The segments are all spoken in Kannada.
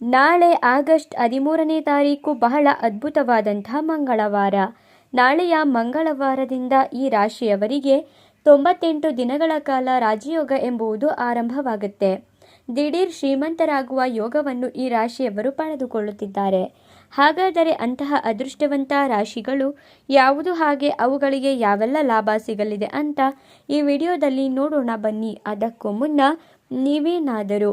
ನಾಳೆ ಆಗಸ್ಟ್ ಹದಿಮೂರನೇ ತಾರೀಕು ಬಹಳ ಅದ್ಭುತವಾದಂಥ ಮಂಗಳವಾರ. ನಾಳೆಯ ಮಂಗಳವಾರದಿಂದ ಈ ರಾಶಿಯವರಿಗೆ ತೊಂಬತ್ತೆಂಟು ದಿನಗಳ ಕಾಲ ರಾಜಯೋಗ ಎಂಬುದು ಆರಂಭವಾಗುತ್ತೆ. ದಿಢೀರ್ ಶ್ರೀಮಂತರಾಗುವ ಯೋಗವನ್ನು ಈ ರಾಶಿಯವರು ಪಡೆದುಕೊಳ್ಳುತ್ತಿದ್ದಾರೆ. ಹಾಗಾದರೆ ಅಂತಹ ಅದೃಷ್ಟವಂತ ರಾಶಿಗಳು ಯಾವುದು ಹಾಗೆ ಅವುಗಳಿಗೆ ಯಾವೆಲ್ಲ ಲಾಭ ಸಿಗಲಿದೆ ಅಂತ ಈ ವಿಡಿಯೋದಲ್ಲಿ ನೋಡೋಣ ಬನ್ನಿ. ಅದಕ್ಕೂ ಮುನ್ನ ನೀವೇನಾದರೂ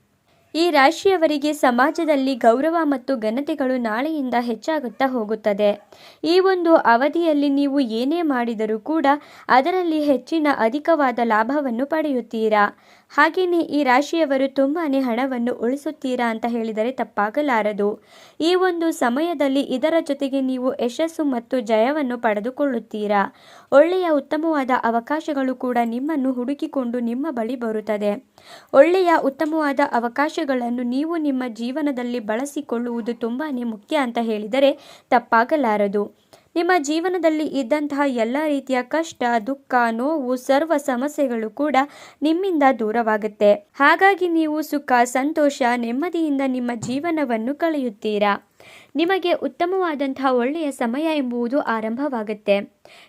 ಈ ರಾಶಿಯವರಿಗೆ ಸಮಾಜದಲ್ಲಿ ಗೌರವ ಮತ್ತು ಘನತೆಗಳು ನಾಳೆಯಿಂದ ಹೆಚ್ಚಾಗುತ್ತಾ ಹೋಗುತ್ತದೆ. ಈ ಒಂದು ಅವಧಿಯಲ್ಲಿ ನೀವು ಏನೇ ಮಾಡಿದರೂ ಕೂಡ ಅದರಲ್ಲಿ ಹೆಚ್ಚಿನ ಅಧಿಕವಾದ ಲಾಭವನ್ನು ಪಡೆಯುತ್ತೀರಾ? ಹಾಗೆಯೇ ಈ ರಾಶಿಯವರು ತುಂಬಾ ಹಣವನ್ನು ಉಳಿಸುತ್ತೀರಾ ಅಂತ ಹೇಳಿದರೆ ತಪ್ಪಾಗಲಾರದು. ಈ ಒಂದು ಸಮಯದಲ್ಲಿ ಇದರ ಜೊತೆಗೆ ನೀವು ಯಶಸ್ಸು ಮತ್ತು ಜಯವನ್ನು ಪಡೆದುಕೊಳ್ಳುತ್ತೀರಾ? ಒಳ್ಳೆಯ ಉತ್ತಮವಾದ ಅವಕಾಶಗಳು ಕೂಡ ನಿಮ್ಮನ್ನು ಹುಡುಕಿಕೊಂಡು ನಿಮ್ಮ ಬಳಿ ಬರುತ್ತದೆ. ಒಳ್ಳೆಯ ಉತ್ತಮವಾದ ಅವಕಾಶಗಳನ್ನು ನೀವು ನಿಮ್ಮ ಜೀವನದಲ್ಲಿ ಬಳಸಿಕೊಳ್ಳುವುದು ತುಂಬಾ ಮುಖ್ಯ ಅಂತ ಹೇಳಿದರೆ ತಪ್ಪಾಗಲಾರದು. ನಿಮ್ಮ ಜೀವನದಲ್ಲಿ ಇದ್ದಂತಹ ಎಲ್ಲ ರೀತಿಯ ಕಷ್ಟ, ದುಃಖ, ನೋವು, ಸರ್ವ ಸಮಸ್ಯೆಗಳು ಕೂಡ ನಿಮ್ಮಿಂದ ದೂರವಾಗುತ್ತೆ. ಹಾಗಾಗಿ ನೀವು ಸುಖ, ಸಂತೋಷ, ನೆಮ್ಮದಿಯಿಂದ ನಿಮ್ಮ ಜೀವನವನ್ನು ಕಳೆಯುತ್ತೀರಾ? ನಿಮಗೆ ಉತ್ತಮವಾದಂತಹ ಒಳ್ಳೆಯ ಸಮಯ ಎಂಬುದು ಆರಂಭವಾಗುತ್ತೆ.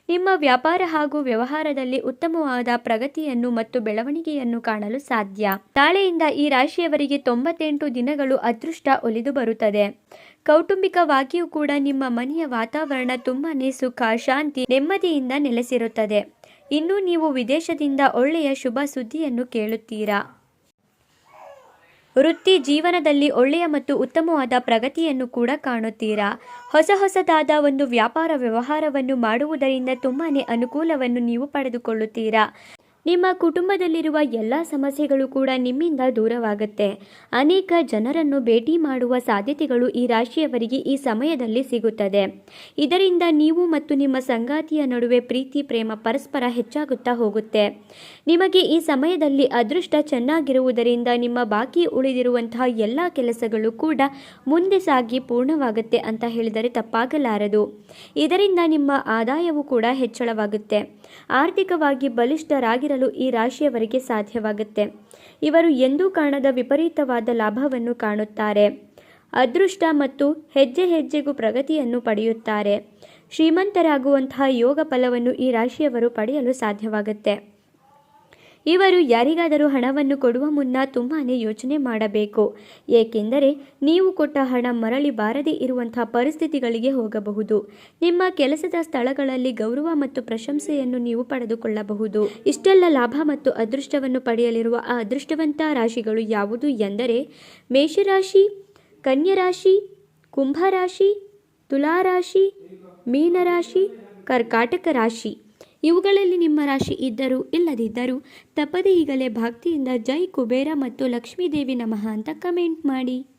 ನಿಮ್ಮ ವ್ಯಾಪಾರ ಹಾಗೂ ವ್ಯವಹಾರದಲ್ಲಿ ಉತ್ತಮವಾದ ಪ್ರಗತಿಯನ್ನು ಮತ್ತು ಬೆಳವಣಿಗೆಯನ್ನು ಕಾಣಲು ಸಾಧ್ಯ. ತಾಳೆಯಿಂದ ಈ ರಾಶಿಯವರಿಗೆ ತೊಂಬತ್ತೆಂಟು ದಿನಗಳು ಅದೃಷ್ಟ ಒಲಿದು ಬರುತ್ತದೆ. ಕೌಟುಂಬಿಕವಾಗಿಯೂ ಕೂಡ ನಿಮ್ಮ ಮನೆಯ ವಾತಾವರಣ ತುಂಬಾನೇ ಸುಖ, ಶಾಂತಿ, ನೆಮ್ಮದಿಯಿಂದ ನೆಲೆಸಿರುತ್ತದೆ. ಇನ್ನು ನೀವು ವಿದೇಶದಿಂದ ಒಳ್ಳೆಯ ಶುಭ ಸುದ್ದಿಯನ್ನು ಕೇಳುತ್ತೀರಾ? ವೃತ್ತಿ ಜೀವನದಲ್ಲಿ ಒಳ್ಳೆಯ ಮತ್ತು ಉತ್ತಮವಾದ ಪ್ರಗತಿಯನ್ನು ಕೂಡ ಕಾಣುತ್ತೀರಾ? ಹೊಸ ಹೊಸದಾದ ಒಂದು ವ್ಯಾಪಾರ ವ್ಯವಹಾರವನ್ನು ಮಾಡುವುದರಿಂದ ತುಂಬಾನೇ ಅನುಕೂಲವನ್ನು ನೀವು ಪಡೆದುಕೊಳ್ಳುತ್ತೀರಾ? ನಿಮ್ಮ ಕುಟುಂಬದಲ್ಲಿರುವ ಎಲ್ಲ ಸಮಸ್ಯೆಗಳು ಕೂಡ ನಿಮ್ಮಿಂದ ದೂರವಾಗುತ್ತೆ. ಅನೇಕ ಜನರನ್ನು ಭೇಟಿ ಮಾಡುವ ಸಾಧ್ಯತೆಗಳು ಈ ರಾಶಿಯವರಿಗೆ ಈ ಸಮಯದಲ್ಲಿ ಸಿಗುತ್ತದೆ. ಇದರಿಂದ ನೀವು ಮತ್ತು ನಿಮ್ಮ ಸಂಗಾತಿಯ ನಡುವೆ ಪ್ರೀತಿ, ಪ್ರೇಮ ಪರಸ್ಪರ ಹೆಚ್ಚಾಗುತ್ತಾ ಹೋಗುತ್ತೆ. ನಿಮಗೆ ಈ ಸಮಯದಲ್ಲಿ ಅದೃಷ್ಟ ಚೆನ್ನಾಗಿರುವುದರಿಂದ ನಿಮ್ಮ ಬಾಕಿ ಉಳಿದಿರುವಂತಹ ಎಲ್ಲ ಕೆಲಸಗಳು ಕೂಡ ಮುಂದೆ ಸಾಗಿ ಪೂರ್ಣವಾಗುತ್ತೆ ಅಂತ ಹೇಳಿದರೆ ತಪ್ಪಾಗಲಾರದು. ಇದರಿಂದ ನಿಮ್ಮ ಆದಾಯವು ಕೂಡ ಹೆಚ್ಚಳವಾಗುತ್ತೆ. ಆರ್ಥಿಕವಾಗಿ ಬಲಿಷ್ಠರಾಗಿ ಈ ರಾಶಿಯವರಿಗೆ ಸಾಧ್ಯವಾಗುತ್ತೆ. ಇವರು ಎಂದೂ ಕಾಣದ ವಿಪರೀತವಾದ ಲಾಭವನ್ನು ಕಾಣುತ್ತಾರೆ. ಅದೃಷ್ಟ ಮತ್ತು ಹೆಜ್ಜೆ ಹೆಜ್ಜೆಗೂ ಪ್ರಗತಿಯನ್ನು ಪಡೆಯುತ್ತಾರೆ. ಶ್ರೀಮಂತರಾಗುವಂತಹ ಯೋಗ ಫಲವನ್ನು ಈ ರಾಶಿಯವರು ಪಡೆಯಲು ಸಾಧ್ಯವಾಗುತ್ತೆ. ಇವರು ಯಾರಿಗಾದರೂ ಹಣವನ್ನು ಕೊಡುವ ಮುನ್ನ ತುಂಬಾ ಯೋಚನೆ ಮಾಡಬೇಕು. ಏಕೆಂದರೆ ನೀವು ಕೊಟ್ಟ ಹಣ ಮರಳಿ ಬಾರದೇ ಇರುವಂತಹ ಪರಿಸ್ಥಿತಿಗಳಿಗೆ ಹೋಗಬಹುದು. ನಿಮ್ಮ ಕೆಲಸದ ಸ್ಥಳಗಳಲ್ಲಿ ಗೌರವ ಮತ್ತು ಪ್ರಶಂಸೆಯನ್ನು ನೀವು ಪಡೆದುಕೊಳ್ಳಬಹುದು. ಇಷ್ಟೆಲ್ಲ ಲಾಭ ಮತ್ತು ಅದೃಷ್ಟವನ್ನು ಪಡೆಯಲಿರುವ ಆ ಅದೃಷ್ಟವಂತ ರಾಶಿಗಳು ಯಾವುದು ಎಂದರೆ ಮೇಷರಾಶಿ, ಕನ್ಯರಾಶಿ, ಕುಂಭರಾಶಿ, ತುಲಾರಾಶಿ, ಮೀನರಾಶಿ, ಕರ್ಕಾಟಕ ರಾಶಿ. ಇವುಗಳಲ್ಲಿ ನಿಮ್ಮ ರಾಶಿ ಇದ್ದರೂ ಇಲ್ಲದಿದ್ದರೂ ತಪ್ಪದೇ ಈಗಲೇ ಭಕ್ತಿಯಿಂದ ಜೈ ಕುಬೇರ ಮತ್ತು ಲಕ್ಷ್ಮೀದೇವಿ ನಮಃ ಅಂತ ಕಮೆಂಟ್ ಮಾಡಿ.